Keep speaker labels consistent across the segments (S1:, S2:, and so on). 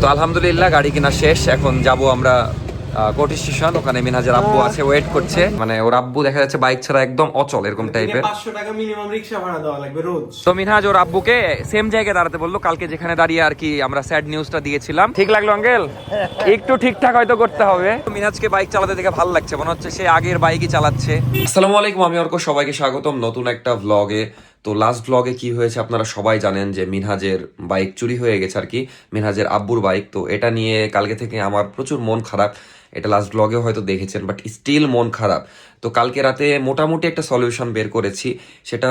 S1: তো আলহামদুলিল্লাহ গাড়ি কিনা শেষ। এখন যাব আমরা কোটি স্টেশন ওখানে মিনহাজের আব্বু আছে ওয়েট করছে। মানে ওর আব্বু দেখা যাচ্ছে বাইক ছাড়া একদম অচল এরকম টাইপের
S2: টাকা মিনিমাম রিক্সা ভাড়া দেওয়া লাগবে রোজ।
S1: তো মিনহাজ ওর আব্বুকে সেম জায়গায় দাঁড়াতে বলল কালকে যেখানে দাঁড়িয়ে আর কি আমরা স্যাড নিউজটা দিয়েছিলাম। ঠিক লাগল আঙ্কেল? একটু ঠিকঠাক হয়তো করতে হবে। তো মিনহাজকে বাইক চালাতে দেখে ভালো লাগছে মনে হচ্ছে সে আগের বাইকই চালাচ্ছে। আসসালামু আলাইকুম আমি অর্ক সবাইকে স্বাগতম নতুন একটা ভ্লগে তো লাস্ট ব্লগে কি হয়েছে আপনারা সবাই জানেন যে মিনহাজের বাইক চুরি হয়ে গেছে আর কি। মিনহাজের আব্বুর বাইক তো এটা নিয়ে কালকে থেকে আমার প্রচুর মন খারাপ। এটা লাস্ট ব্লগে হয়তো দেখেছেন বাট স্টিল মন খারাপ। তো কালকে রাতে মোটামুটি একটা সলিউশন বের করেছি। সেটা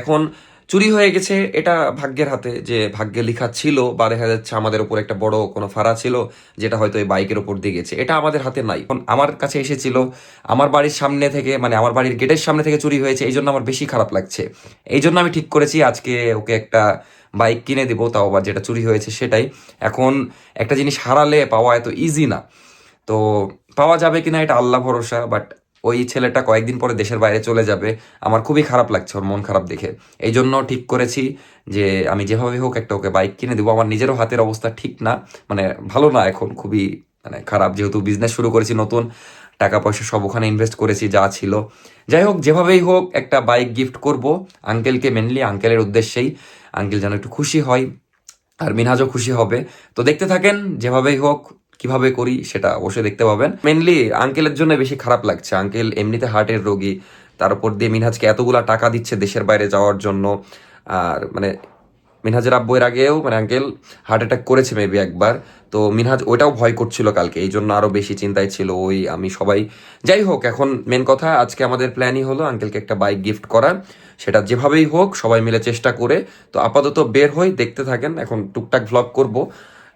S1: এখন চুরি হয়ে গেছে, এটা ভাগ্যের হাতে। যে ভাগ্যে লেখা ছিল বা দেখা যাচ্ছে আমাদের উপর একটা বড় কোনো ফাড়া ছিল, যেটা হয়তো এই বাইকের উপর দিয়ে গেছে। এটা আমাদের হাতে নাই। আমার কাছে এসেছিল, আমার বাড়ির সামনে থেকে মানে আমার বাড়ির গেটের সামনে থেকে চুরি হয়েছে, এই জন্য আমার বেশি খারাপ লাগছে। এই জন্য আমি ঠিক করেছি, আজকে ওকে একটা বাইক কিনে দেবো, তাও আবার যেটা চুরি হয়েছে সেটাই। এখন একটা জিনিস হারালে পাওয়া এত ইজি না। তো পাওয়া যাবে কিনা এটা আল্লাহ ভরসা বাট ওই ছেলেটা কয়েকদিন পরে দেশের বাইরে চলে যাবে। আমার খুবই খারাপ লাগছে ওর মন খারাপ দেখে। এই জন্য ঠিক করেছি যে আমি যেভাবে হোক একটা ওকে বাইক কিনে দেবো। আমার নিজেরও হাতের অবস্থা ঠিক না মানে ভালো না এখন, খুবই মানে খারাপ। যেহেতু বিজনেস শুরু করেছি নতুন, টাকা পয়সা সব ওখানে ইনভেস্ট করেছি যা ছিল। যাই হোক, যেভাবেই হোক একটা বাইক গিফট করব। আঙ্কেলকে মেনলি আঙ্কেলের উদ্দেশ্যেই। আঙ্কেল যেন একটু খুশি হয়, আর মিনহাজও খুশি হবে। তো দেখতে থাকেন, যেভাবেই হোক কীভাবে করি সেটা অবশ্যই দেখতে পাবেন। মেনলি আঙ্কেলের জন্য বেশি খারাপ লাগছে। আঙ্কেল এমনিতে হার্টের রোগী। তার উপর দিয়ে মিনহাজকে এতগুলা টাকা দিচ্ছে দেশের বাইরে যাওয়ার জন্য। আর মানে মিনহাজের আব্বু আগেও মানে আঙ্কেল হার্ট অ্যাটাক করেছে মেবি একবার। তো মিনহাজ ওইটাও ভয় করছিল কালকে। এই জন্য আরও বেশি চিন্তায় ছিল ওই আমি সবাই। যাই হোক, এখন মেন কথা, আজকে আমাদের প্ল্যানই হলো আঙ্কেলকে একটা বাইক গিফট করার সেটা যেভাবেই হোক, সবাই মিলে চেষ্টা করে। তো আপাতত বের হই, দেখতে থাকেন। এখন টুকটাক ভ্লগ করব।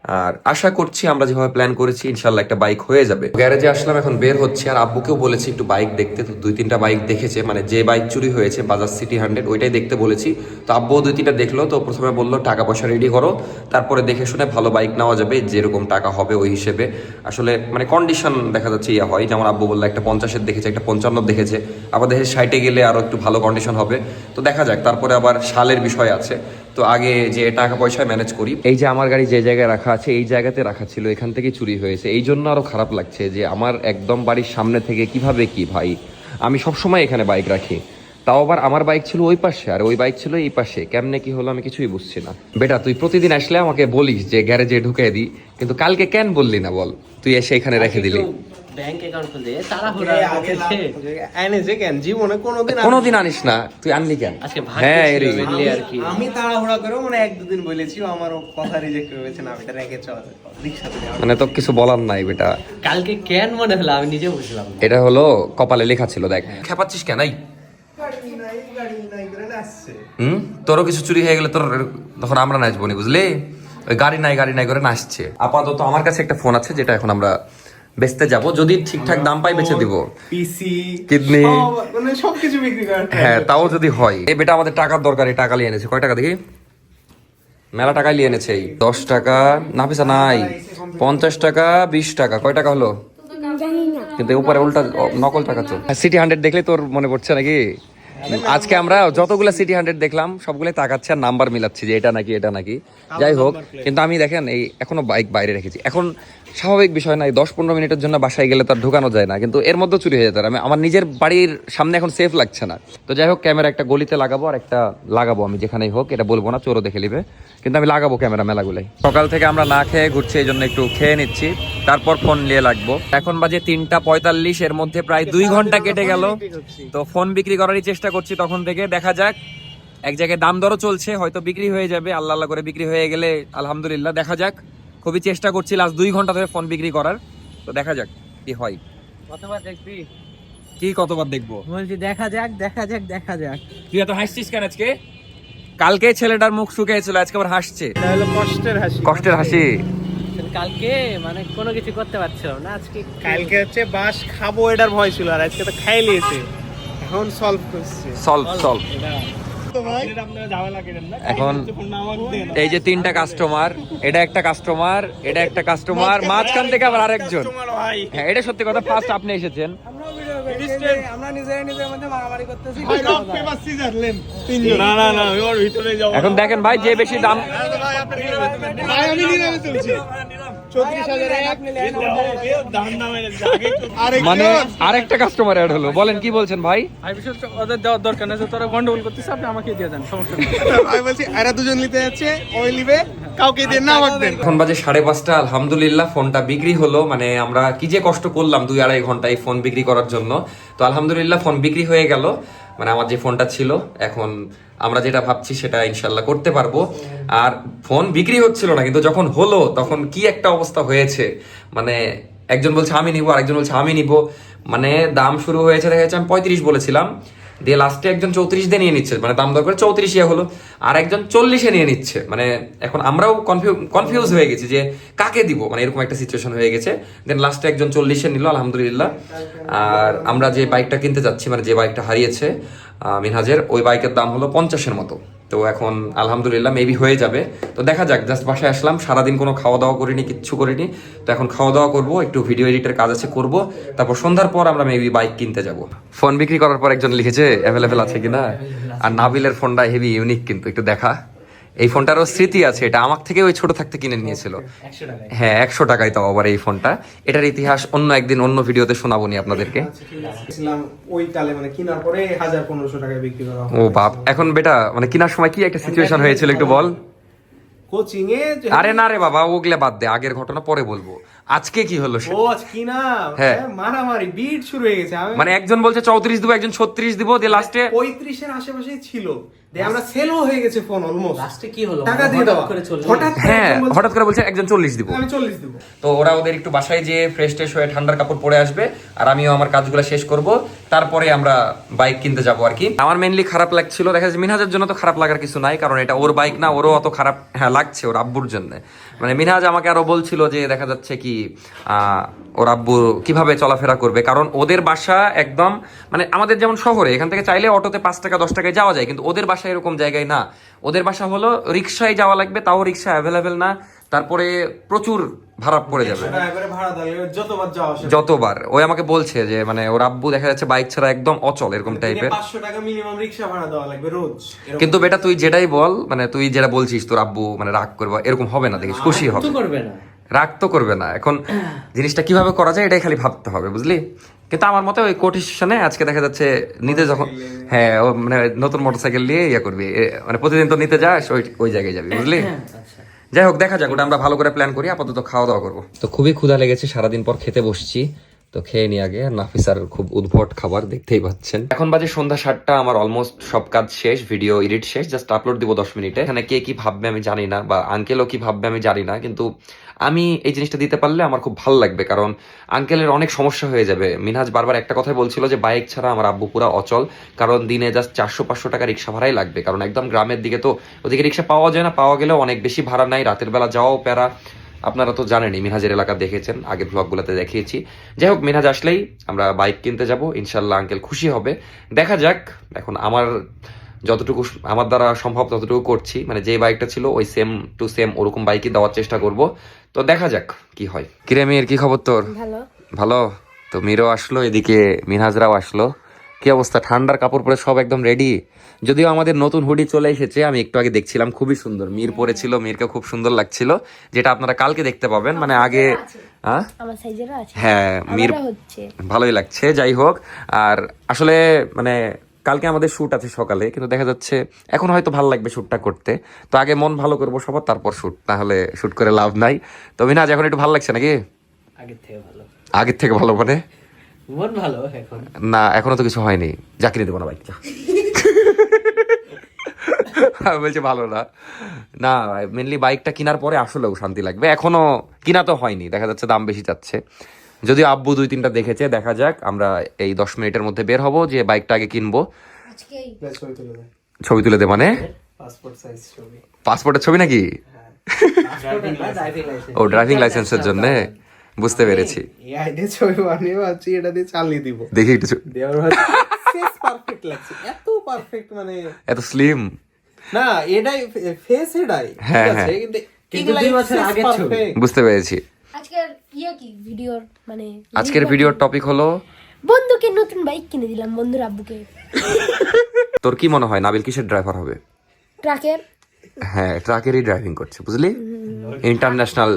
S1: আর আশা করছি আমরা যেভাবে প্ল্যান করেছি ইনশাল্লাহ একটা বাইক হয়ে যাবে। গ্যারেজে আসলাম, এখন বের হচ্ছে, আর আব্বুকেও বলেছি একটু বাইক দেখতে। তো দুই তিনটা বাইক দেখেছে মানে যে বাইক চুরি হয়েছে বাজাজ সিটি হান্ড্রেড ওইটাই দেখতে বলেছি। তো আব্বুও দুই তিনটা দেখল, তো প্রথমে বলল, টাকা পয়সা রেডি করো। তারপরে দেখে শুনে ভালো বাইক নেওয়া যাবে, যেরকম টাকা হবে ওই হিসেবে। আসলে মানে কন্ডিশন দেখা যাচ্ছে ইয়া হয়, যেমন আব্বু বলল, একটা পঞ্চাশের দেখেছে, একটা পঞ্চান্ন দেখেছে। আবার দেখে ষাটে গেলে আরও একটু ভালো কন্ডিশন হবে। তো দেখা যাক, তারপরে আবার সালের বিষয় আছে। তো আগে যে টাকা পয়সা ম্যানেজ করি। এই যে আমার গাড়ি যে জায়গায় রাখা আছে, এই জায়গাতে রাখা ছিল, এখান থেকে চুরি হয়েছে। এই জন্য আরও খারাপ লাগছে যে আমার একদম বাড়ির সামনে থেকে কীভাবে কি ভাই? আমি সব সময় এখানে বাইক রাখি। তাও আবার আমার বাইক ছিল ওই পাশে, আর ওই বাইক ছিল এই পাশে। কেমনে কি হলো আমি কিছুই বুঝছি না। বেটা, তুই প্রতিদিন আসলে আমাকে বলিস যে গ্যারেজে ঢুকে দি কিন্তু কালকে কেন বললি না বল? তুই এসে এখানে রেখে দিলি।
S3: ব্যাংক অ্যাকাউন্ট খুলে তাড়াহুড়া
S2: আগে এনেছে কেন? জীবনে কোনোদিন
S1: কোনোদিন আনিস না তুই আনলি কেন?
S3: আজকে
S1: হ্যাঁ
S3: ছিল
S1: এরই।
S3: mainly আর কি
S2: আমি তাড়াহুড়া করেও মানে এক দুদিন বলেছি আমার কথা রিজেক্ট করেছে না এটা রেখে চল
S1: মানে তো কিছু বলার নাই বেটা।
S3: কালকে কেন মনে হলো? আমি নিজে বুঝলাম
S1: এটা হলো কপালে লেখা ছিল দেখ। খেপাচ্ছিস কেন? এই।
S2: গাড়ি নাই গাড়ি নাই করে নাচছে
S1: হুম? তোরও কিছু চুরি হয়ে গেলে তোর তখন আমরা নাচবো নি বুঝলি? ওই গাড়ি নাই গাড়ি নাই করে নাচছে। আপাতত আমার কাছে একটা ফোন আছে যেটা এখন আমরা বেচতে যাব যদি ঠিকঠাক দাম পাই বেচে দিব।
S2: পিসি
S1: Kidney।
S2: মানে সবকিছু বিক্রি করার
S1: হ্যাঁ তাও যদি হয়। এই বেটা আমাদের টাকার দরকার এই টাকা নিয়ে এনেছে। কয় টাকা দেখি? মেলা টাকায় নিয়ে এনেছে এই। দশ টাকা না পেছা নাই। পঞ্চাশ টাকা বিশ টাকা। কয় টাকা হলো? কিন্তু উপরে উল্টা নকল টাকা তো। সিটি হান্ড্রেড দেখলে তোর মনে পড়ছে নাকি? আজকে আমরা যতগুলো সিটি হান্ড্রেড দেখলাম সবগুলো তাকাচ্ছে আর নাম্বার মিলাচ্ছি যে এটা নাকি এটা নাকি। যাই হোক কিন্তু আমি দেখেন এই এখনও বাইক বাইরে রেখেছি। এখন স্বাভাবিক বিষয় নাই দশ পনেরো মিনিটের জন্য বাসায় গেলে তার ঢোকানো যায় না কিন্তু এর মধ্যে চুরি হয়ে যেত আমি আমার নিজের বাড়ির সামনে এখন সেফ লাগছে না। তো যাই হোক ক্যামেরা একটা গলিতে লাগাবো আর একটা লাগাবো আমি যেখানেই হোক এটা বলব না চোরও দেখে নিবে। কিন্তু আমি লাগাবো ক্যামেরা মেলাগুলাই সকাল থেকে আমরা না খেয়ে ঘুরছি এই জন্য একটু খেয়ে নিচ্ছি। তারপর ফোন নিয়ে লাগবো। এখন বাজে তিনটা পঁয়তাল্লিশ এর মধ্যে প্রায় দুই ঘণ্টা কেটে গেল। তো ফোন বিক্রি করারই চেষ্টা করছি তখন থেকে। দেখা যাক এক জায়গায় দাম দরও চলছে হয়তো বিক্রি হয়ে যাবে। আল্লাহ আল্লাহ করে বিক্রি হয়ে গেলে আলহামদুলিল্লাহ দেখা যাক। খুবই চেষ্টা করছি লাস্ট দুই ঘণ্টা ধরে ফোন বিক্রি করার। তো দেখা যাক কি হয়।
S3: কতবার দেখবি?
S1: কি কতবার দেখব?
S3: বলছি দেখা যাক দেখা যাক দেখা যাক।
S1: তুই এত হাসছিস কেন আজকে? কালকে ছেলেটার মুখ শুকিয়েছিল আজকে আবার হাসছে।
S2: কষ্টের হাসি।
S1: কষ্টের হাসি।
S3: কালকে মানে কোনো কিছু করতে পারছিলাম না? আজকে
S2: কালকে হচ্ছে বাস খাব এটার ভয় ছিল আর আজকে তো খাই লিয়েছে এখন সলভ করছে।
S1: সলভ সলভ
S2: তো ভাই? আপনারা ঝামেলা করেন না?
S1: এখন এই যে তিনটা কাস্টমার এটা একটা কাস্টমার এটা একটা কাস্টমার মাঝখান থেকে আবার আরেকজন। হ্যাঁ এটা সত্যি কথা ফার্স্ট আপনি এসেছেন।
S2: আমরা নিজেরা নিজের মধ্যে মারামারি করতেছি। রক পেপার সিজার লেন তিনজন। না না না ওর ভিতরে যাও
S1: এখন দেখেন ভাই যে বেশি দাম
S2: ভাই আমি নিলামে চলছি
S1: মানে আরেকটা কাস্টমার অ্যাড হলো। বলেন কি বলছেন ভাই?
S4: হচ্ছে ওদের দেওয়ার দরকার নেই তোরা গন্ডগোল করতেছে আপনি আমাকে দিয়ে দেন সমস্যা নেই।
S2: আমি বলছি এরা দুজন নিতে যাচ্ছে ওই নিবে কাউকে দিয়ে না আমাকে দেন
S1: এখন বাজে সাড়ে পাঁচটা আলহামদুলিল্লাহ ফোনটা বিক্রি হলো। মানে আমরা কি যে কষ্ট করলাম দুই আড়াই ঘণ্টা এই ফোন বিক্রি করার জন্য। তো আলহামদুলিল্লাহ ফোন বিক্রি হয়ে গেল। মানে আমার যে ফোনটা ছিল, এখন আমরা যেটা ভাবছি সেটা ইনশাল্লাহ করতে পারব। আর ফোন বিক্রি হচ্ছিল না, কিন্তু যখন হলো, তখন কি একটা অবস্থা হয়েছে? মানে একজন বলছে, আমি নিবো আরেকজন বলছে, আমি নিবো। মানে দাম শুরু হয়েছে, দেখা যাচ্ছে আমি পঁয়ত্রিশ বলেছিলাম। দিয়ে লাস্টে একজন চৌত্রিশ দিয়ে নিয়ে নিচ্ছে মানে দাম দর করে চৌত্রিশ ইয়ে হলো, আর একজন চল্লিশে নিয়ে নিচ্ছে। মানে এখন আমরাও কনফিউজ হয়ে গেছি যে কাকে দিব? মানে এরকম একটা সিচুয়েশন হয়ে গেছে। দেন লাস্টে একজন চল্লিশে নিল, আলহামদুলিল্লাহ। আর আমরা যে বাইকটা কিনতে যাচ্ছি মানে যে বাইকটা হারিয়েছে মিনহাজের, ওই বাইকের দাম হলো পঞ্চাশের মতো। তো এখন আলহামদুলিল্লাহ মেবি হয়ে যাবে। তো দেখা যাক জাস্ট বাসায় আসলাম, সারাদিন কোনো খাওয়া দাওয়া করিনি, কিচ্ছু করিনি। তো এখন খাওয়া দাওয়া করব, একটু ভিডিও এডিটের কাজ আছে, করব। তারপর সন্ধ্যার পর আমরা মেবি বাইক কিনতে যাব। ফোন বিক্রি করার পর একজন লিখেছে অ্যাভেলেবেল আছে কিনা? আর নাবিলের ফোনটা হেভি ইউনিক কিন্তু, একটু দেখা। এই ফোনটারও স্মৃতি আছে এটা আমার থেকে ওই ছোট থাকতে কিনে নিয়েছিল। হ্যাঁ একশো টাকায় তাও আবার এই ফোনটা। এটার ইতিহাস অন্য একদিন অন্য ভিডিওতে শোনাবো নি আপনাদেরকে।
S2: কালে মানে
S1: ও বাপ এখন বেটা মানে কেনার সময় কি একটা সিচুয়েশন হয়েছিল একটু বল?
S2: কোচিং এ
S1: আরে না রে বাবা ওগুলা বাদ দে আগের ঘটনা পরে বলব। আজকে কি হলো
S2: ও আজ কিনা
S1: হ্যাঁ।
S2: হ্যাঁ, মারামারি বিট শুরু হয়ে গেছে।
S1: মানে একজন বলছে চৌত্রিশ দিব একজন ছত্রিশ দিব দিয়ে লাস্টে
S2: পঁয়ত্রিশের আশেপাশেই ছিল। আমরা সেলও হয়ে গেছে ফোন অলমোস্ট
S3: লাস্টে কি হলো?
S2: টাকা দিয়ে
S3: হঠাৎ
S2: দেওয়া।
S3: করে চলে
S2: হঠাৎ
S1: হ্যাঁ হঠাৎ করে বলছে একজন চল্লিশ দিব।
S2: আমি চল্লিশ দিব।
S1: তো ওরা ওদের একটু বাসায় যেয়ে ফ্রেশ ট্রেশ হয়ে ঠান্ডার কাপড় পরে আসবে আর আমিও আমার কাজগুলো শেষ করব। তারপরে আমরা বাইক কিনতে যাব আর কি। আমার মেনলি খারাপ লাগছিল। দেখা যাচ্ছে মিনহাজের জন্য তো খারাপ লাগার কিছু নাই কারণ এটা ওর বাইক না ওরও অত খারাপ হ্যাঁ লাগছে ওর আব্বুর জন্য। মানে মিনহাজ আমাকে আরও বলছিল যে দেখা যাচ্ছে কি ওর আব্বু কীভাবে চলাফেরা করবে, কারণ ওদের বাসা একদম মানে আমাদের যেমন শহরে, এখান থেকে চাইলে অটোতে পাঁচ টাকা, দশ টাকায় যাওয়া যায়, কিন্তু ওদের বাসা এরকম জায়গায় না। ওদের বাসা হলো রিক্সায় যাওয়া লাগবে, তাও রিক্সা অ্যাভেলেবেল না। তারপরে প্রচুর ভাড়া পড়ে যাবে।
S2: টাকা করে ভাড়া দিলে যতবার
S1: ওই আমাকে বলছে যে মানে ওর আব্বু দেখা যাচ্ছে বাইক ছাড়া একদম অচল এরকম টাইপের
S2: পাঁচশো টাকা মিনিমাম রিক্সা ভাড়া দেওয়া লাগবে রোজ। এরকম
S1: কিন্তু বেটা তুই যেটাই বল মানে তুই যেটা বলছিস তোর আব্বু মানে রাগ করবে এরকম হবে না দেখিস খুশি হবে।
S3: তো করবে না।
S1: রাগ তো করবে না। এখন জিনিসটা কীভাবে করা যায় এটাই খালি ভাবতে হবে বুঝলি? কিন্তু আমার মতে ওই কোর্ট স্টেশনে আজকে দেখা যাচ্ছে নিতে যখন হ্যাঁ ও মানে নতুন মোটরসাইকেল নিয়ে ইয়ে করবি। মানে প্রতিদিন তো নিতে যাস ওই ওই জায়গায় যাবি বুঝলি?
S3: আচ্ছা।
S1: যাই হোক, দেখা যাক, ওটা আমরা ভালো করে প্ল্যান করি, আপাতত খাওয়া দাওয়া করব। তো খুবই ক্ষুধা লেগেছে, সারাদিন পর খেতে বসছি। তো খেয়ে নি আগে নাফিসার খুব উদ্ভট খাবার দেখতেই পাচ্ছেন। এখন বাজে সন্ধ্যা সাতটা, আমার অলমোস্ট সব কাজ শেষ ভিডিও এডিট শেষ জাস্ট আপলোড দিব দশ মিনিটে। এখানে কে কি ভাববে আমি জানি না, বা আঙ্কেলও কি ভাববে আমি জানি না, কিন্তু আমি এই জিনিসটা দিতে পারলে আমার খুব ভালো লাগবে, কারণ আঙ্কেলের অনেক সমস্যা হয়ে যাবে। মিনহাজ বারবার একটা কথাই বলছিল যে বাইক ছাড়া আমার আব্বু পুরা অচল, কারণ দিনে জাস্ট চারশো, পাঁচশো টাকা রিক্সা ভাড়াই লাগবে। কারণ একদম গ্রামের দিকে তো ওদিকে রিক্সা পাওয়া যায় না, পাওয়া গেলেও অনেক বেশি ভাড়া নাই, রাতের বেলা যাওয়াও প্যারা। আপনারা তো জানেনই মিনহাজের এলাকা দেখেছেন আগের ব্লগগুলোতে দেখিয়েছি। যাই হোক মিনহাজ আসলেই আমরা বাইক কিনতে যাব ইনশাল্লাহ আঙ্কেল খুশি হবে। দেখা যাক এখন আমার যতটুকু আমার দ্বারা সম্ভব ততটুকু করছি। মানে যে বাইকটা ছিল ওই সেম টু সেম ওরকম বাইকই দেওয়ার চেষ্টা করব। তো দেখা যাক কি হয়। কিরে মেয়ের কি খবর তোর?
S5: ভালো।
S1: ভালো? তো মিরও আসলো এদিকে মিনহাজরাও আসলো। কি অবস্থা? ঠান্ডার কাপড় পরে সব একদম রেডি যদিও আমাদের নতুন হুডি চলে এসেছে আমি একটু আগে দেখছিলাম খুবই সুন্দর। মির পরেছিল মিরকে খুব সুন্দর লাগছিল যেটা আপনারা কালকে দেখতে পাবেন। মানে আগে হ্যাঁ?
S5: আছে।
S1: হ্যাঁ মির ভালোই লাগছে যাই হোক। আর আসলে মানে কালকে আমাদের শ্যুট আছে সকালে কিন্তু দেখা যাচ্ছে এখন হয়তো ভালো লাগবে শ্যুটটা করতে। তো আগে মন ভালো করব সবার তারপর শ্যুট তাহলে শ্যুট করে লাভ নাই। তো মিনাজ এখন একটু ভালো লাগছে নাকি?
S3: আগের থেকে ভালো।
S1: আগের থেকে ভালো মানে?
S3: মন ভালো এখন।
S1: না এখনও তো কিছু হয়নি। যা কিনে দেবো না বাইক যা। আমি বলছি ভালো না। না মেনলি বাইকটা কেনার পরে আসলেও শান্তি লাগবে। এখনও কিনা তো হয়নি দেখা যাচ্ছে দাম বেশি যাচ্ছে। যদিও আব্বু দুই তিনটা দেখেছে দেখা যাক আমরা এই দশ মিনিটের মধ্যে বের হব যে বাইকটা আগে কিনবো।
S2: ছবি তুলে
S1: দে। মানে?
S2: পাসপোর্ট সাইজ ছবি।
S1: পাসপোর্টের ছবি নাকি? ও ড্রাইভিং লাইসেন্সের জন্য? বুঝতে পেরেছি।
S2: এআই দিয়ে ছবি বানিয়ে ভাবছি এটা দিয়ে চালিয়ে দিব।
S1: দেখি একটু
S2: দেওয়ার ফেস পারফেক্ট লাগছে এত পারফেক্ট মানে
S1: এত স্লিম
S2: না এটাই ফেস এটাই
S1: হ্যাঁ, হ্যাঁ।
S2: কিন্তু
S3: কিন্তু দুই বছর
S2: face
S3: ছবি।
S1: বুঝতে পেরেছি।
S5: আজকের ইয়ে কি ভিডিওর মানে
S1: আজকের ভিডিওর টপিক হলো
S5: বন্ধুকে নতুন বাইক কিনে দিলাম বন্ধুর আব্বুকে।
S1: তোর কি মনে হয় নাবিল কিসের ড্রাইভার হবে?
S5: ট্রাকের
S1: হ্যাঁ ট্রাকেরই ড্রাইভিং করছে বুঝলি? ইন্টারন্যাশনাল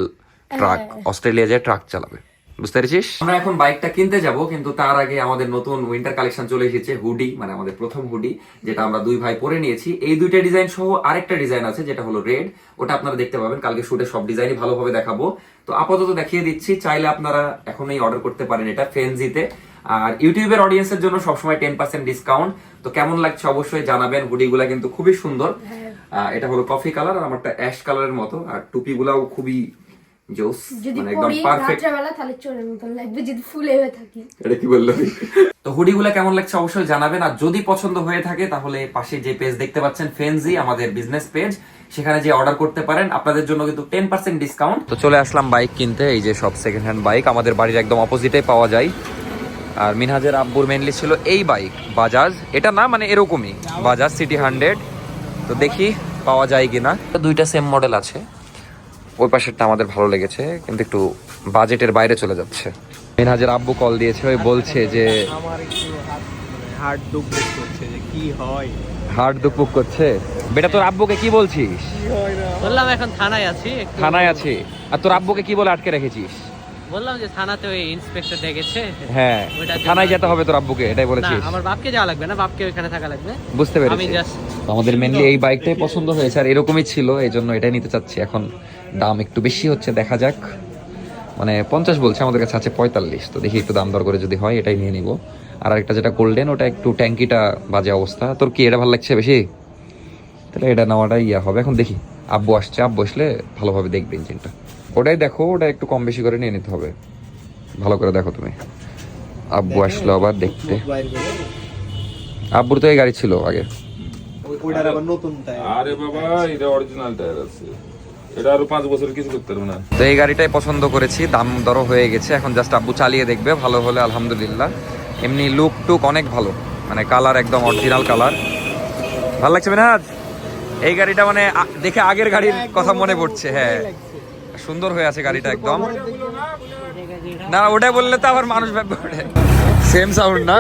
S1: ট্রাক অস্ট্রেলিয়া যায় ট্রাক চালাবে। বুঝতে পেরেছিস? আমরা এখন বাইকটা কিনতে যাব কিন্তু তার আগে আমাদের নতুন উইন্টার কালেকশন চলে এসেছে হুডি মানে আমাদের প্রথম হুডি যেটা আমরা দুই ভাই পরে নিয়েছি। এই দুইটা ডিজাইন সহ আরেকটা ডিজাইন আছে যেটা হলো রেড ওটা আপনারা দেখতে পাবেন কালকে শুটে সব ডিজাইনই ভালোভাবে দেখাবো। তো আপাতত দেখিয়ে দিচ্ছি চাইলে আপনারা এখনই অর্ডার করতে পারেন এটা ফেনজিতে আর ইউটিউবের অডিয়েন্সের জন্য সবসময় টেন পার্সেন্ট ডিসকাউন্ট তো কেমন লাগছে অবশ্যই জানাবেন হুডিগুলা কিন্তু খুবই সুন্দর। আহ, এটা হলো কফি কালার আর আমারটা অ্যাশ কালারের মতো। আর টুপিগুলাও খুবই জোস মানে একদম পারফেক্ট
S5: রাত্রেবেলা তাহলে চোরের মতন লাগবে যদি ফুলে হয়ে থাকি।
S1: এটা কি বলল? তো হুডিগুলো কেমন লাগছে অবশ্যই জানাবেন আর যদি পছন্দ হয়ে থাকে তাহলে পাশে যে পেজ দেখতে পাচ্ছেন ফেনজি আমাদের বিজনেস পেজ সেখানে যে অর্ডার করতে পারেন। আপনাদের জন্য কিন্তু টেন পার্সেন্ট ডিসকাউন্ট তো চলে আসলাম বাইক কিনতে এই যে সব সেকেন্ড হ্যান্ড বাইক আমাদের বাড়ির একদম অপোজিটে পাওয়া যায়। আর মিনহাজের আব্বুর মেনলি ছিল এই বাইক বাজাজ এটা না মানে এরকমই বাজাজ সিটি হান্ড্রেড তো দেখি পাওয়া যায় কিনা। দুইটা সেম মডেল আছে। ওই পাশেরটা আমাদের ভালো লেগেছে কিন্তু একটু বাজেটের বাইরে চলে যাচ্ছে। মিনহাজের আব্বু কল দিয়েছে ওই বলছে যে
S2: আমার একটু হার্ট দুঃখ করছে যে কি হয়।
S1: হার্ট দুপুক করছে? বেটা তোর আব্বুকে কি বলছিস?
S2: কি হয় না?
S3: বললাম এখন থানায় আছি
S1: থানায় আছি। আর তোর আব্বুকে কি বলে আটকে রেখেছিস?
S3: বললাম যে থানাতে ওই ইন্সপেক্টর
S1: হ্যাঁ থানায় যেতে হবে তোর আব্বুকে এটাই
S3: না
S1: বলেছিস
S3: আমার বাপকে যাওয়া লাগবে না বাপকে ওইখানে থাকা লাগবে।
S1: বুঝতে
S3: আমি
S1: পেরেছি।
S3: জাস্ট
S1: আমাদের মেনলি এই বাইকটাই পছন্দ হয়েছে আর এরকমই ছিল এই জন্য এটাই নিতে চাচ্ছি। এখন দাম একটু বেশি হচ্ছে দেখা যাক। মানে পঞ্চাশ বলছে আমাদের কাছে আছে পঁয়তাল্লিশ তো দেখি একটু দাম দর করে যদি হয় এটাই নিয়ে নিব। আর একটা যেটা গোল্ডেন ওটা একটু ট্যাঙ্কিটা বাজে অবস্থা। তোর কি এটা ভালো লাগছে বেশি? তাহলে এটা নেওয়াটাই ইয়া হবে। এখন দেখি আব্বু আসছে আব্বু আসলে ভালোভাবে দেখবে ইঞ্জিনটা ওটাই দেখো ওটা একটু কম বেশি করে নিয়ে নিতে হবে। ভালো করে দেখো তুমি। আব্বু আসলো আবার দেখতে। আব্বুর তো এই গাড়ি ছিল আগে।
S2: ওই- ওইটার আবার নতুন তাই
S6: আরে বাবা এটা অরিজিনাল টায়ার আছে। এটা আরও পাঁচ বছর কিছু করতে পারবে না।
S1: তো এই গাড়িটাই পছন্দ করেছি দাম দরও হয়ে গেছে। এখন জাস্ট আব্বু চালিয়ে দেখবে ভালো হলে আলহামদুলিল্লাহ। এমনি লুক টুক অনেক ভালো মানে কালার একদম অরিজিনাল কালার ভালো লাগছে মিনাজ এই গাড়িটা মানে দেখে আগের গাড়ির কথা মনে পড়ছে হ্যাঁ। সুন্দর হয়ে আছে গাড়িটা একদম। না, ওটা বললে তো আবার মানুষ ভাববে সেম সাউন্ড না?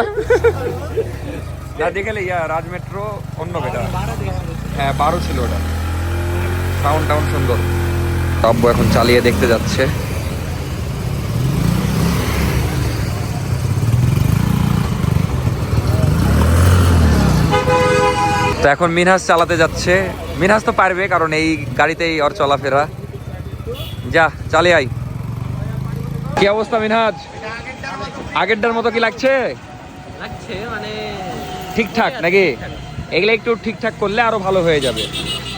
S1: না, দেখলে, ইয়া রাজ মেট্রো অন্য বেটা। হ্যাঁ বারো ছিল ওটা। সাউন্ড টাউন সুন্দর। আব্বু এখন চালিয়ে দেখতে যাচ্ছে। তো এখন মিনহাস চালাতে যাচ্ছে। মিনহাস তো পারবে, কারণ এই গাড়িতেই ওর চলাফেরা। যা চালে আই কি অবস্থা মিনহাজ? আগেরটার মতো কি লাগছে?
S3: লাগছে মানে
S1: ঠিকঠাক নাকি? এগুলো একটু ঠিকঠাক করলে আরও ভালো হয়ে যাবে।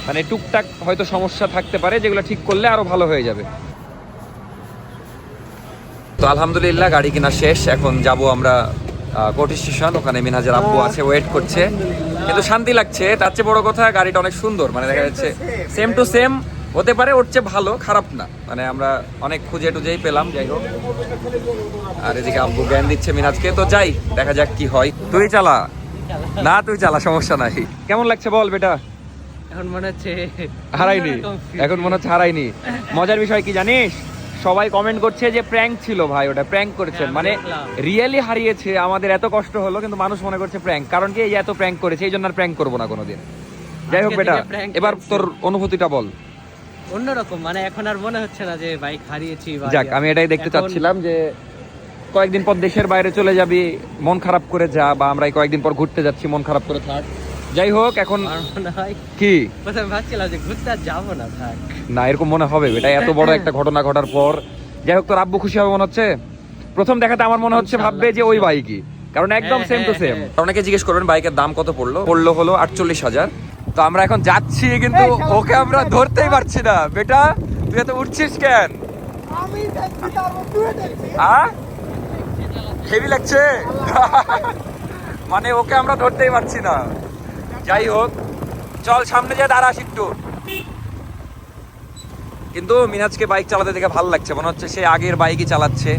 S1: মানে টুকটাক হয়তো সমস্যা থাকতে পারে যেগুলো ঠিক করলে আরও ভালো হয়ে যাবে। তো আলহামদুলিল্লাহ গাড়ি কিনা শেষ। এখন যাব আমরা কোর্ট স্টেশন। ওখানে মিনহাজের আব্বু আছে ওয়েট করছে। কিন্তু শান্তি লাগছে। তার চেয়ে বড় কথা গাড়িটা অনেক সুন্দর। মানে দেখা যাচ্ছে সেম টু সেম হতে পারে ওর চেয়ে ভালো খারাপ না। মানে আমরা অনেক খুঁজে টুজেই পেলাম যাই হোক। আর এদিকে আব্বু জ্ঞান দিচ্ছে মিনহাজকে তো যাই দেখা যাক কি হয়। তুই চালা। না তুই চালা সমস্যা নাই। কেমন লাগছে বল বেটা?
S3: এখন মনে হচ্ছে
S1: হারাইনি এখন মনে হচ্ছে হারাইনি মজার বিষয় কি জানিস? সবাই কমেন্ট করছে যে প্র্যাঙ্ক ছিল ভাই ওটা প্র্যাঙ্ক করেছেন
S3: হ্যাঁ,
S1: মানে। রিয়েলি হারিয়েছে আমাদের এত কষ্ট হলো কিন্তু মানুষ মনে করছে প্র্যাঙ্ক কারণ কি এই এত প্র্যাঙ্ক করেছে এই জন্য আর প্র্যাঙ্ক করব না কোনোদিন। যাই হোক বেটা এবার তোর অনুভূতিটা বল।
S3: অন্যরকম মানে এখন আর মনে হচ্ছে না যে বাইক হারিয়েছি
S1: যাক আমি এটাই দেখতে চাচ্ছিলাম যে কয়েকদিন পর দেশের বাইরে চলে যাবি মন খারাপ করে যা বা আমরা কয়েকদিন পর ঘুরতে যাচ্ছি মন খারাপ করে থাক। যাই হোক এখন কি?
S3: প্রথমে ভাবছিলাম যে ঘুরতে যাব না থাক।
S1: না এরকম মনে হবে এটা এত বড় একটা ঘটনা ঘটার পর। যাই হোক তোর আব্বু খুশি হবে মনে হচ্ছে? প্রথম দেখাতে আমার মনে হচ্ছে ভাববে যে ওই বাইকই কারণ একদম সেম টু সেম। অনেকে জিজ্ঞেস করবেন বাইকের দাম কত পড়ল? পড়ল হলো আটচল্লিশ হাজার। তো আমরা এখন যাচ্ছি কিন্তু ওকে আমরা ধরতেই পারছি না। বেটা তুই এত উঠছিস কেন? হেভি লাগছে? মানে ওকে আমরা ধরতেই পারছি না। যাই হোক চল সামনে যা দাঁড়াস একটু। কিন্তু মিনাজকে বাইক চালাতে দেখে ভালো লাগছে। মনে হচ্ছে সে আগের বাইকই চালাচ্ছে।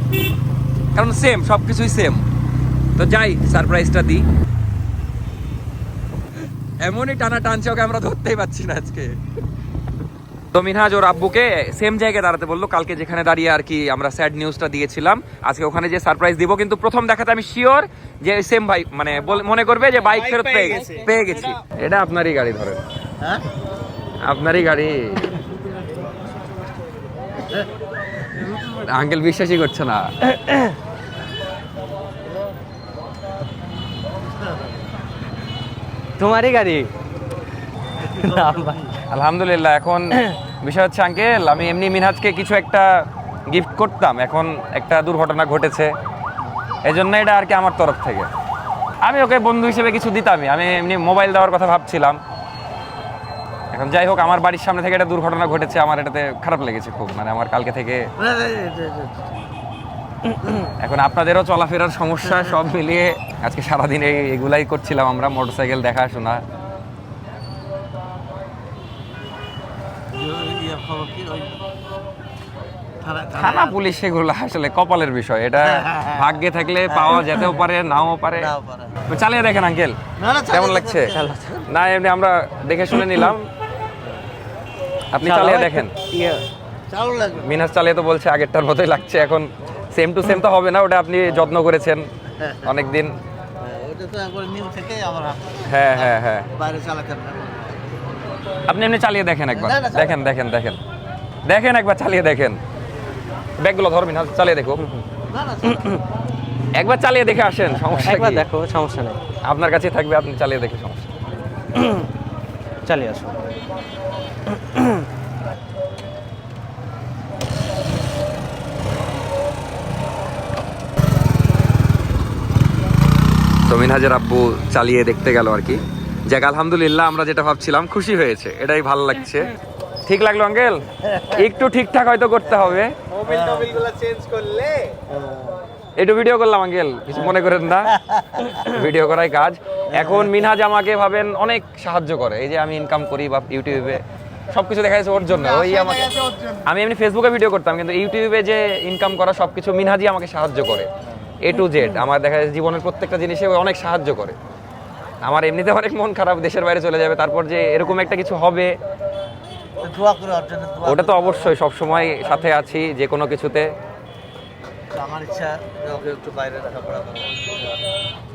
S1: কারণ সেম সবকিছুই সেম তো যাই সারপ্রাইজটা দিই। এমনই টানা টানছে ওকে আমরা ধরতেই পারছি না আজকে? তো মিনহাজ ওর আব্বুকে সেম জায়গায় দাঁড়াতে বলল কালকে যেখানে দাঁড়িয়ে আর কি আমরা স্যাড নিউজটা দিয়েছিলাম আজকে ওখানে যে সারপ্রাইজ দিব কিন্তু প্রথম দেখাতে আমি শিওর যে সেম ভাই মানে মনে করবে যে বাইক ফেরত পেয়ে গেছে। পেয়ে গেছি। এটা আপনারই গাড়ি ধরেন। আপনারই গাড়ি। আঙ্কেল বিশ্বাসই করছে না।
S3: তোমারই গাড়ি
S1: আলহামদুলিল্লাহ এখন বিষয় হচ্ছে আঙ্কেল আমি এমনি মিনহাজকে কিছু একটা গিফট করতাম এখন একটা দুর্ঘটনা ঘটেছে এই জন্য এটা আর কি আমার তরফ থেকে আমি ওকে বন্ধু হিসেবে কিছু দিতামই আমি এমনি মোবাইল দেওয়ার কথা ভাবছিলাম এখন যাই হোক আমার বাড়ির সামনে থেকে একটা দুর্ঘটনা ঘটেছে আমার এটাতে খারাপ লেগেছে খুব মানে আমার কালকে থেকে এখন আপনাদেরও চলাফেরার সমস্যা সব মিলিয়ে আজকে সারাদিন এই এগুলাই করছিলাম আমরা মোটরসাইকেল দেখাশোনা। থানা পুলিশ সেগুলো আসলে কপালের বিষয় এটা ভাগ্যে থাকলে পাওয়া যেতেও পারে নাও পারে। চালিয়ে দেখেন আঙ্কেল। কেমন লাগছে? না এমনি আমরা দেখে শুনে নিলাম। আপনি চালিয়ে দেখেন। মিনাস চালিয়ে তো বলছে আগেরটার মতোই লাগছে এখন সেম টু সেম তো হবে না ওটা আপনি যত্ন করেছেন। অনেক দিন
S2: ওটা তো একবার নিউ থেকে আমার
S1: হ্যাঁ হ্যাঁ হ্যাঁ। আপনি এমনি চালিয়ে দেখেন একবার। দেখেন দেখেন দেখেন। দেখেন একবার চালিয়ে দেখেন। ব্যাগগুলো ধরবেন না চালিয়ে দেখো। একবার চালিয়ে দেখে আসেন সমস্যা
S3: একবার দেখো সমস্যা নেই।
S1: আপনার কাছে থাকবে আপনি চালিয়ে দেখে সমস্যা।
S3: চালিয়ে আসো
S1: তো মিনহাজের আব্বু চালিয়ে দেখতে গেল আর কি। যাক আলহামদুলিল্লাহ আমরা যেটা ভাবছিলাম খুশি হয়েছে এটাই ভালো লাগছে। ঠিক লাগল আঙ্কেল? একটু ঠিকঠাক হয়তো করতে হবে।
S2: মোবিল চেঞ্জ করলে?
S1: একটু ভিডিও করলাম আঙ্কেল কিছু মনে করেন না? ভিডিও করাই কাজ। এখন মিনহাজ আমাকে ভাবেন অনেক সাহায্য করে এই যে আমি ইনকাম করি বা ইউটিউবে সবকিছু দেখা যাচ্ছে ওর জন্য ওই আমাকে আমি এমনি ফেসবুকে ভিডিও করতাম কিন্তু ইউটিউবে যে ইনকাম করা সবকিছু মিনহাজি আমাকে সাহায্য করে। এ টু জেড আমার দেখা যায় জীবনের প্রত্যেকটা জিনিসে অনেক সাহায্য করে। আমার এমনিতে অনেক মন খারাপ দেশের বাইরে চলে যাবে তারপর যে এরকম একটা কিছু হবে ওটা তো অবশ্যই সব সময় সাথে আছি যে কোনো কিছুতে।
S2: আমার ইচ্ছা একটু বাইরে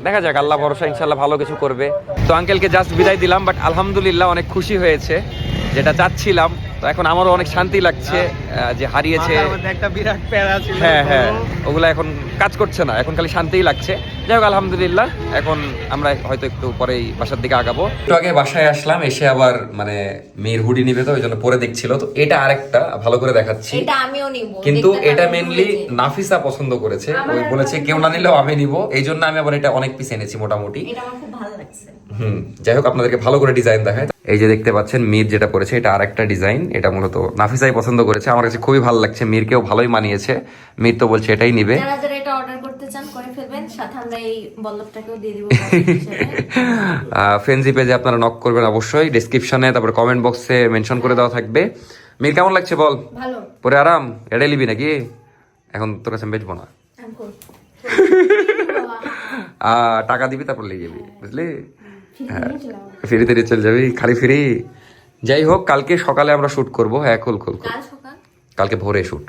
S1: দেখা যাক আল্লাহ ভরসা ইনশাল্লাহ ভালো কিছু করবে। তো আঙ্কেলকে জাস্ট বিদায় দিলাম বাট আলহামদুলিল্লাহ অনেক খুশি হয়েছে যেটা চাচ্ছিলাম। তো এখন আমারও অনেক শান্তি লাগছে যে হারিয়েছে।
S2: একটা বিরাট প্যারা ছিল
S1: হ্যাঁ হ্যাঁ ওগুলো এখন কাজ করছে না এখন খালি শান্তিই লাগছে। যাই হোক আলহামদুলিল্লাহ। এখন আমরা হয়তো একটু পরেই বাসার দিকে আগাবো। একটু আগে বাসায় আসলাম এসে আবার মানে মেয়ের হুডি নিবে তো ওই জন্য পরে দেখছিল। তো এটা আরেকটা ভালো করে দেখাচ্ছি।
S5: এটা আমিও নিব
S1: কিন্তু এটা মেনলি নাফিসা পছন্দ করেছে। ওই বলেছে কেউ না নিলেও আমি নিব। এই জন্য আমি আবার এটা অনেক পিস এনেছি মোটামুটি।
S5: এটা আমার খুব ভালো লাগছে।
S1: হুম যাই হোক আপনাদেরকে ভালো করে ডিজাইন দেখায় এই যে দেখতে পাচ্ছেন মির যেটা পড়েছে এটা আরেকটা ডিজাইন এটা মূলত নাফিসাই পছন্দ করেছে। আমার কাছে খুবই ভালো লাগছে মিরকেও ভালোই মানিয়েছে। মির তো বলছে এটাই নিবে।
S5: যারা যারা এটা অর্ডার করতে চান করে ফেলবেন। সাথে আমরা এই বল্লভটাকেও দিয়ে দিব
S1: ফ্রেন্ডজি পেজে আপনারা নক করবেন অবশ্যই ডিসক্রিপশনে তারপর কমেন্ট বক্সে মেনশন করে দেওয়া থাকবে। মির কেমন লাগছে বল?
S5: ভালো।
S1: পরে আরাম। এটাই নিবি নাকি? এখন তোর কাছে বেচবো না। টাকা দিবি তারপর নিয়ে যাবি বুঝলি?
S5: ঠিক আছে, চলাও।
S1: ফিরে ফিরে চলে যাবি খালি ফিরি যাই হোক কালকে সকালে আমরা শুট করব। হ্যাঁ খুল খুল খুল। কালকে ভোরে শুট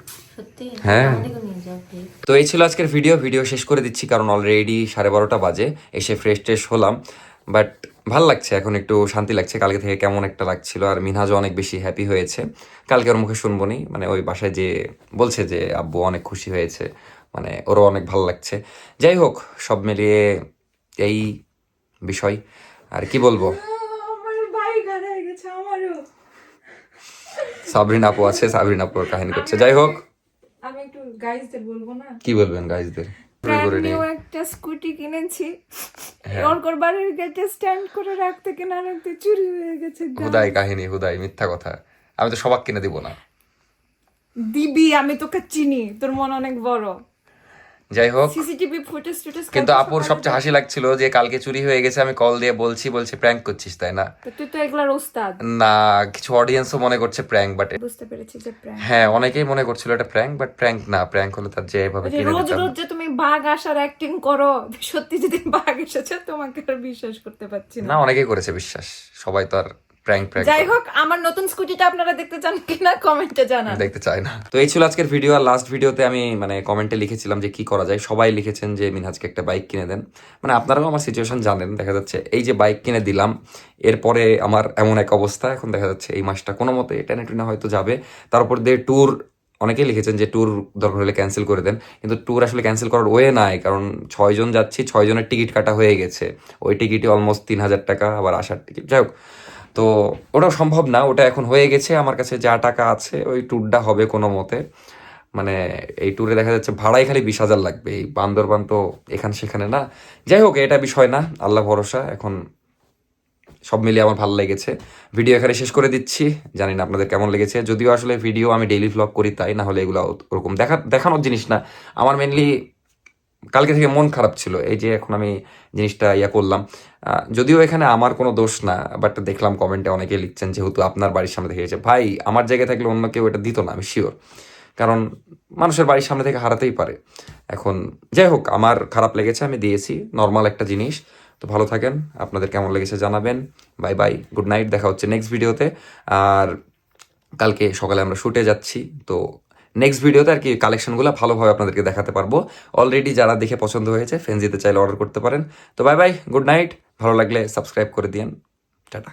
S1: হ্যাঁ। তো এই ছিল আজকের ভিডিও ভিডিও শেষ করে দিচ্ছি কারণ অলরেডি সাড়ে বারোটা বাজে এসে ফ্রেশ ট্রেশ হলাম। বাট ভালো লাগছে এখন একটু শান্তি লাগছে কালকে থেকে কেমন একটা লাগছিল। আর মিনহাজও অনেক বেশি হ্যাপি হয়েছে। কালকে ওর মুখে শুনব নি মানে ওই বাসায় যে বলছে যে আব্বু অনেক খুশি হয়েছে মানে ওরও অনেক ভালো লাগছে। যাই হোক সব মিলিয়ে এই বিষয়। আর কি বলব
S7: আমার বাইক হারিয়ে গেছে আমারও
S1: সাবরিন আপু আছে সাবরিন আপুর কাহিনী করছে। যাই হোক।
S7: আমি একটু গাইজদের বলব না?
S1: কি বলবেন গাইজদের? করে
S7: একটা স্কুটি কিনেছি। অর্কর বাড়ির গেটে স্ট্যান্ড করে রাখতে কিনা রাখতে চুরি হয়ে গেছে
S1: হুদাই কাহিনী হুদাই মিথ্যা কথা। আমি তো সবাক কিনে দিব না।
S7: দিবি আমি তোকে চিনি তোর মন অনেক বড়।
S1: যাই হোক
S7: সিসিটিভি ফুটেজ টুটেজ
S1: কিন্তু আপুর সবচেয়ে হাসি লাগছিল যে কালকে চুরি হয়ে গেছে আমি কল দিয়ে বলছি বলছে প্র্যাঙ্ক করছিস তাই না?
S7: তুই তো এগুলার ওস্তাদ।
S1: না কিছু অডিয়েন্সও মনে করছে প্র্যাঙ্ক বাট
S7: বুঝতে পেরেছি যে প্র্যাঙ্ক
S1: হ্যাঁ অনেকেই মনে করছিল এটা প্র্যাঙ্ক বাট প্র্যাঙ্ক না প্র্যাঙ্ক হলো তার যে এভাবে
S7: রোজ রোজ যে তুমি বাঘ আসার অ্যাক্টিং করো সত্যি যদি বাঘ এসেছে তোমাকে আর বিশ্বাস করতে পারছি না।
S1: না অনেকেই করেছে বিশ্বাস সবাই তো আর প্র্যাঙ্ক প্র্যাঙ্ক
S7: যাই হোক আমার নতুন স্কুটিটা আপনারা দেখতে চান কিনা কমেন্টে জানান।
S1: দেখতে চায় না। তো এই ছিল আজকের ভিডিও আর লাস্ট ভিডিওতে আমি মানে কমেন্টে লিখেছিলাম যে কি করা যায়। সবাই লিখেছেন যে মিনহাজকে একটা বাইক কিনে দেন। মানে আপনারাও আমার সিচুয়েশন জানেন দেখা যাচ্ছে। এই যে বাইক কিনে দিলাম এরপরে আমার এমন এক অবস্থা এখন দেখা যাচ্ছে এই মাসটা কোনো মতে টেনে টুনে হয়তো যাবে। তারপর দিয়ে ট্যুর অনেকেই লিখেছেন যে ট্যুর দরকার হলে ক্যান্সেল করে দেন। কিন্তু ট্যুর আসলে ক্যান্সেল করার ওয়ে নাই কারণ ছয়জন যাচ্ছি ছয়জনের টিকিট কাটা হয়ে গেছে। ওই টিকিটে অলমোস্ট তিন হাজার টাকা আবার আসার টিকিট যাই হোক তো ওটাও সম্ভব না, ওটা এখন হয়ে গেছে, আমার কাছে যা টাকা আছে, ওই ট্যুরটা হবে কোনো মতে। মানে এই ট্যুরে দেখা যাচ্ছে ভাড়াই খালি বিশ হাজার লাগবে, এই বান্দরবান তো এখানে সেখানে না। যাই হোক, এটা বিষয় না, আল্লাহ ভরসা, এখন সব মিলিয়ে আমার ভালো লেগেছে। ভিডিও এখানে শেষ করে দিচ্ছি, জানি না আপনাদের কেমন লেগেছে, যদিও আসলে ভিডিও আমি ডেইলি ভ্লগ করি তাই, না হলে এগুলো ওরকম দেখা, দেখানোর জিনিস না। আমার মেনলি কালকে থেকে মন খারাপ ছিল, এই যে এখন আমি জিনিসটা ইয়া করলাম। যদিও এখানে আমার কোনো দোষ না বাট দেখলাম কমেন্টে অনেকে লিখছেন যেহেতু আপনার বাড়ির সামনে থেকে গেছে ভাই, আমার জায়গায় থাকলে অন্য কেউ এটা দিত না, আমি শিওর কারণ মানুষের বাড়ির সামনে থেকে হারাতেই পারে। এখন যাই হোক, আমার খারাপ লেগেছে, আমি দিয়েছি নর্মাল একটা জিনিস। তো ভালো থাকেন, আপনাদের কেমন লেগেছে জানাবেন। বাই বাই গুড নাইট দেখা হচ্ছে নেক্সট ভিডিওতে আর কালকে সকালে আমরা শুটে যাচ্ছি, তো নেক্সট ভিডিওতে আর কি কালেকশনগুলো ভালোভাবে আপনাদেরকে দেখাতে পারব। অলরেডি যারা দেখে পছন্দ হয়েছে ফেন্সিতে চাইলে অর্ডার করতে পারেন। তো বাই বাই গুড নাইট ভালো লাগলে সাবস্ক্রাইব করে দিয়েন। টাটা।